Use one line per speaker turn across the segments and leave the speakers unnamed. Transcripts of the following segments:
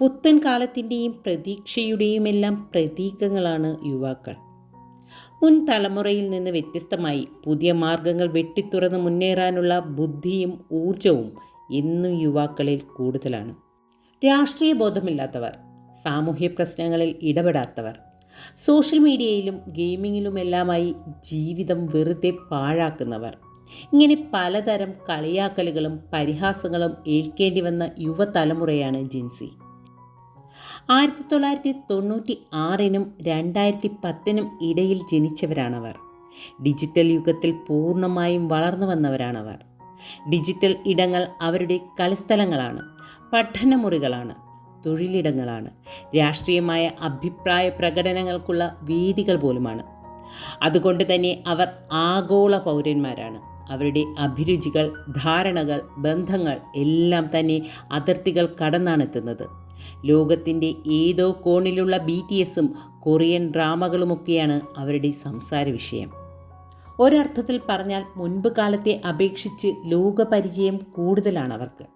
പുത്തൻ കാലത്തിന്റെയും പ്രതീക്ഷയുടെയുമെല്ലാം പ്രതീകങ്ങളാണ് യുവാക്കൾ. മുൻ തലമുറയിൽ നിന്ന് വ്യത്യസ്തമായി പുതിയ മാർഗങ്ങൾ വെട്ടിത്തുറന്ന് മുന്നേറാനുള്ള ബുദ്ധിയും ഊർജവും എന്നും യുവാക്കളിൽ കൂടുതലാണ്. രാഷ്ട്രീയ ബോധമില്ലാത്തവർ സാമൂഹ്യ പ്രശ്നങ്ങളിൽ ഇടപെടാത്തവർ സോഷ്യൽ മീഡിയയിലും ഗെയിമിങ്ങിലുമെല്ലാമായി ജീവിതം വെറുതെ പാഴാക്കുന്നവർ ഇങ്ങനെ പലതരം കളിയാക്കലുകളും പരിഹാസങ്ങളും ഏൽക്കേണ്ടി വന്ന യുവതലമുറയാണ് ജിൻസി ആയിരത്തി തൊള്ളായിരത്തി തൊണ്ണൂറ്റി ആറിനും രണ്ടായിരത്തി പത്തിനും ഇടയിൽ ജനിച്ചവരാണവർ. ഡിജിറ്റൽ യുഗത്തിൽ പൂർണമായും വളർന്നു വന്നവരാണവർ. ഡിജിറ്റൽ ഇടങ്ങൾ അവരുടെ കളിസ്ഥലങ്ങളാണ് പഠനമുറികളാണ് തൊഴിലിടങ്ങളാണ് രാഷ്ട്രീയമായ അഭിപ്രായ പ്രകടനങ്ങൾക്കുള്ള വേദികൾ പോലുമാണ്. അതുകൊണ്ട് തന്നെ അവർ ആഗോള പൗരന്മാരാണ്. അവരുടെ അഭിരുചികൾ ധാരണകൾ ബന്ധങ്ങൾ എല്ലാം തന്നെ അതിർത്തികൾ കടന്നാണെത്തുന്നത്. ലോകത്തിന്റെ ഏതോ കോണിലുള്ള ബി ടി എസും കൊറിയൻ ഡ്രാമകളുമൊക്കെയാണ് അവരുടെ സംസാര വിഷയം. ഒരർത്ഥത്തിൽ പറഞ്ഞാൽ മുൻപ് കാലത്തെ അപേക്ഷിച്ച് ലോകപരിചയം കൂടുതലാണ് അവർക്ക്.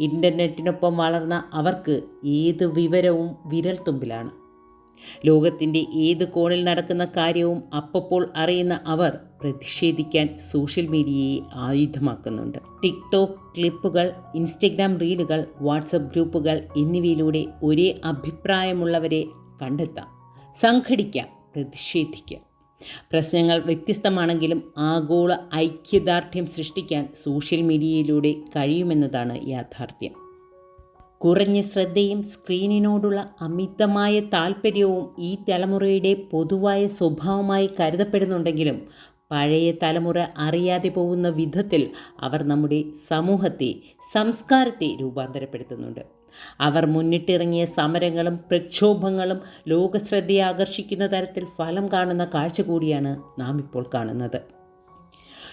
ഇന്റർനെറ്റിനൊപ്പം വളർന്ന അവർക്ക് ഏത് വിവരവും വിരൽത്തുമ്പിലാണ്. ലോകത്തിന്റെ ഏത് കോണിൽ നടക്കുന്ന കാര്യവും അപ്പപ്പോൾ അറിയുന്ന അവർ പ്രതിഷേധിക്കാൻ സോഷ്യൽ മീഡിയയെ ആയുധമാക്കുന്നുണ്ട്. ടിക്ടോക്ക് ക്ലിപ്പുകൾ ഇൻസ്റ്റഗ്രാം റീലുകൾ വാട്സപ്പ് ഗ്രൂപ്പുകൾ എന്നിവയിലൂടെ ഒരേ അഭിപ്രായമുള്ളവരെ കണ്ടെത്താം സംഘടിക്കാം പ്രതിഷേധിക്കാം. പ്രശ്നങ്ങൾ വ്യത്യസ്തമാണെങ്കിലും ആഗോള ഐക്യദാർഢ്യം സൃഷ്ടിക്കാൻ സോഷ്യൽ മീഡിയയിലൂടെ കഴിയുമെന്നതാണ് യാഥാർത്ഥ്യം. കുറഞ്ഞ ശ്രദ്ധയും സ്ക്രീനിനോടുള്ള അമിതമായ താല്പര്യവും ഈ തലമുറയുടെ പൊതുവായ സ്വഭാവമായി കരുതപ്പെടുന്നുണ്ടെങ്കിലും പഴയ തലമുറ അറിയാതെ പോകുന്ന വിധത്തിൽ അവർ നമ്മുടെ സമൂഹത്തെ സംസ്കാരത്തെ രൂപാന്തരപ്പെടുത്തുന്നുണ്ട്. അവർ മുന്നിട്ടിറങ്ങിയ സമരങ്ങളും പ്രക്ഷോഭങ്ങളും ലോകശ്രദ്ധയെ ആകർഷിക്കുന്ന തരത്തിൽ ഫലം കാണുന്ന കാഴ്ച കൂടിയാണ് നാം ഇപ്പോൾ കാണുന്നത്.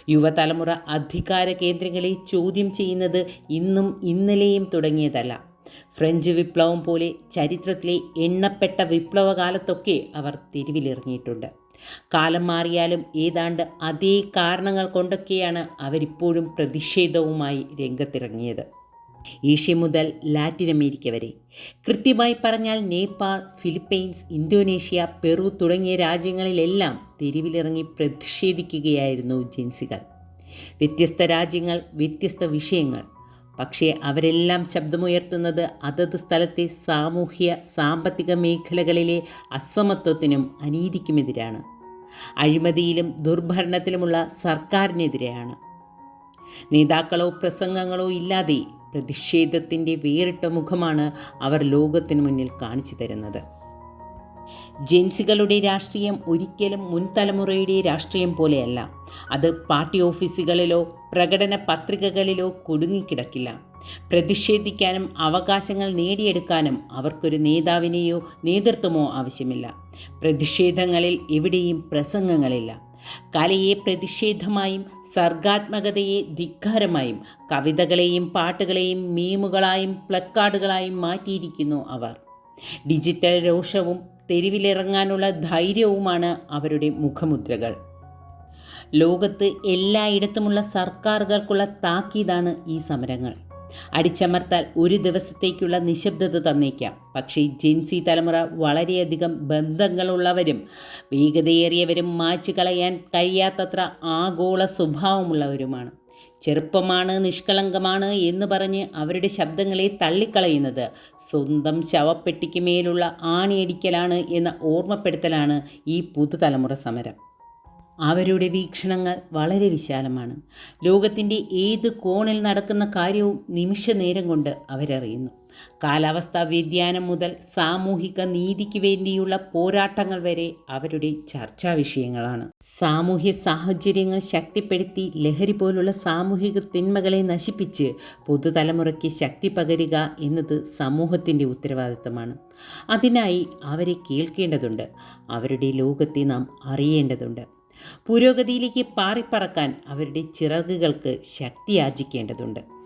യുവതലമുറ അധികാര കേന്ദ്രങ്ങളെ ചോദ്യം ചെയ്യുന്നത് ഇന്നും ഇന്നലെയും തുടങ്ങിയതല്ല. ഫ്രഞ്ച് വിപ്ലവം പോലെ ചരിത്രത്തിലെ എണ്ണപ്പെട്ട വിപ്ലവകാലത്തൊക്കെ അവർ തെരുവിലിറങ്ങിയിട്ടുണ്ട്. കാലം മാറിയാലും ഏതാണ്ട് അതേ കാരണങ്ങൾ കൊണ്ടൊക്കെയാണ് അവരിപ്പോഴും പ്രതിഷേധവുമായി രംഗത്തിറങ്ങിയത്. ഏഷ്യ മുതൽ ലാറ്റിൻ അമേരിക്ക വരെ. കൃത്യമായി പറഞ്ഞാൽ നേപ്പാൾ ഫിലിപ്പൈൻസ് ഇന്തോനേഷ്യ പെറു തുടങ്ങിയ രാജ്യങ്ങളിലെല്ലാം തെരുവിലിറങ്ങി പ്രതിഷേധിക്കുകയായിരുന്നു ജിൻസികൾ. വ്യത്യസ്ത രാജ്യങ്ങൾ വ്യത്യസ്ത വിഷയങ്ങൾ. പക്ഷേ അവരെല്ലാം ശബ്ദമുയർത്തുന്നത് അതത് സ്ഥലത്തെ സാമൂഹ്യ സാമ്പത്തിക മേഖലകളിലെ അസമത്വത്തിനും അനീതിക്കുമെതിരാണ്. അഴിമതിയിലും ദുർഭരണത്തിലുമുള്ള സർക്കാരിനെതിരെയാണ്. നേതാക്കളോ പ്രസംഗങ്ങളോ ഇല്ലാതെ പ്രതിഷേധത്തിന്റെ വേറിട്ട മുഖമാണ് അവർ ലോകത്തിന് മുന്നിൽ കാണിച്ചു തരുന്നത്. ജെൻസികളുടെ രാഷ്ട്രീയം ഒരിക്കലും മുൻതലമുറയുടെ രാഷ്ട്രീയം പോലെയല്ല. അത് പാർട്ടി ഓഫീസുകളിലോ പ്രകടന പത്രികകളിലോ കുടുങ്ങിക്കിടക്കില്ല. പ്രതിഷേധിക്കാനും അവകാശങ്ങൾ നേടിയെടുക്കാനും അവർക്കൊരു നേതാവിനെയോ നേതൃത്വമോ ആവശ്യമില്ല. പ്രതിഷേധങ്ങളിൽ എവിടെയും പ്രസംഗങ്ങളില്ല. കലയെ പ്രതിഷേധമായും സർഗാത്മകതയെ ധിക്കാരമായും കവിതകളെയും പാട്ടുകളെയും മീമുകളായും പ്ലക്കാർഡുകളായും മാറ്റിയിരിക്കുന്നു അവർ. ഡിജിറ്റൽ രോഷവും തെരുവിലിറങ്ങാനുള്ള ധൈര്യവുമാണ് അവരുടെ മുഖമുദ്രകൾ. ലോകത്ത് എല്ലായിടത്തുമുള്ള സർക്കാരുകൾക്കുള്ള താക്കീതാണ് ഈ സമരങ്ങൾ. അടിച്ചമർത്താൽ ഒരു ദിവസത്തേക്കുള്ള നിശബ്ദത തന്നേക്കാം. പക്ഷേ ജെൻസി തലമുറ വളരെയധികം ബന്ധങ്ങളുള്ളവരും വേഗതയേറിയവരും മാച്ചു കളയാൻ കഴിയാത്തത്ര ആഗോള സ്വഭാവമുള്ളവരുമാണ്. ചെറുപ്പമാണ് നിഷ്കളങ്കമാണ് എന്ന് പറഞ്ഞ് അവരുടെ ശബ്ദങ്ങളെ തള്ളിക്കളയുന്നത്. സ്വന്തം ശവപ്പെട്ടിക്ക് മേലുള്ള ആണിയടിക്കലാണ് എന്ന ഓർമ്മപ്പെടുത്തലാണ് ഈ പുതുതലമുറ സമരം. അവരുടെ വീക്ഷണങ്ങൾ വളരെ വിശാലമാണ്. ലോകത്തിന്റെ ഏത് കോണിൽ നടക്കുന്ന കാര്യവും നിമിഷ നേരം കൊണ്ട് അവരറിയുന്നു. കാലാവസ്ഥാ വ്യതിയാനം മുതൽ സാമൂഹിക നീതിക്ക് വേണ്ടിയുള്ള പോരാട്ടങ്ങൾ വരെ അവരുടെ ചർച്ചാ വിഷയങ്ങളാണ്. സാമൂഹ്യ സാഹചര്യങ്ങൾ ശക്തിപ്പെടുത്തി ലഹരി പോലുള്ള സാമൂഹിക തിന്മകളെ നശിപ്പിച്ച് പുതുതലമുറയ്ക്ക് ശക്തി പകരുക എന്നത് സമൂഹത്തിന്റെ ഉത്തരവാദിത്തമാണ്. അതിനായി അവരെ കേൾക്കേണ്ടതുണ്ട്. അവരുടെ ലോകത്തെ നാം അറിയേണ്ടതുണ്ട്. പുരോഗതിയിലേക്ക് പാറിപ്പറക്കാൻ അവരുടെ ചിറകുകൾക്ക് ശക്തിയാർജിക്കേണ്ടതുണ്ട്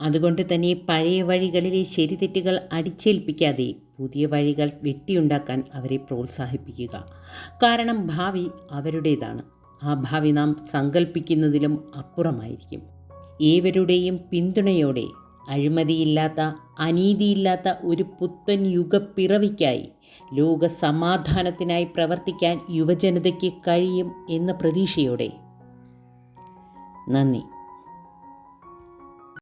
അതുകൊണ്ട് തന്നെ പഴയ വഴികളിലെ ശരിതെറ്റുകൾ അടിച്ചേൽപ്പിക്കാതെ പുതിയ വഴികൾ വെട്ടിയുണ്ടാക്കാൻ അവരെ പ്രോത്സാഹിപ്പിക്കുക. കാരണം ഭാവി അവരുടേതാണ്. ആ ഭാവി നാം സങ്കല്പിക്കുന്നതിലും അപ്പുറമായിരിക്കും. ഏവരുടെയും പിന്തുണയോടെ അഴിമതിയില്ലാത്ത അനീതിയില്ലാത്ത ഒരു പുത്തൻ യുഗപ്പിറവിക്കായി ലോക സമാധാനത്തിനായി പ്രവർത്തിക്കാൻ യുവജനതയ്ക്ക് കഴിയും എന്ന പ്രതീക്ഷയോടെ. നന്ദി.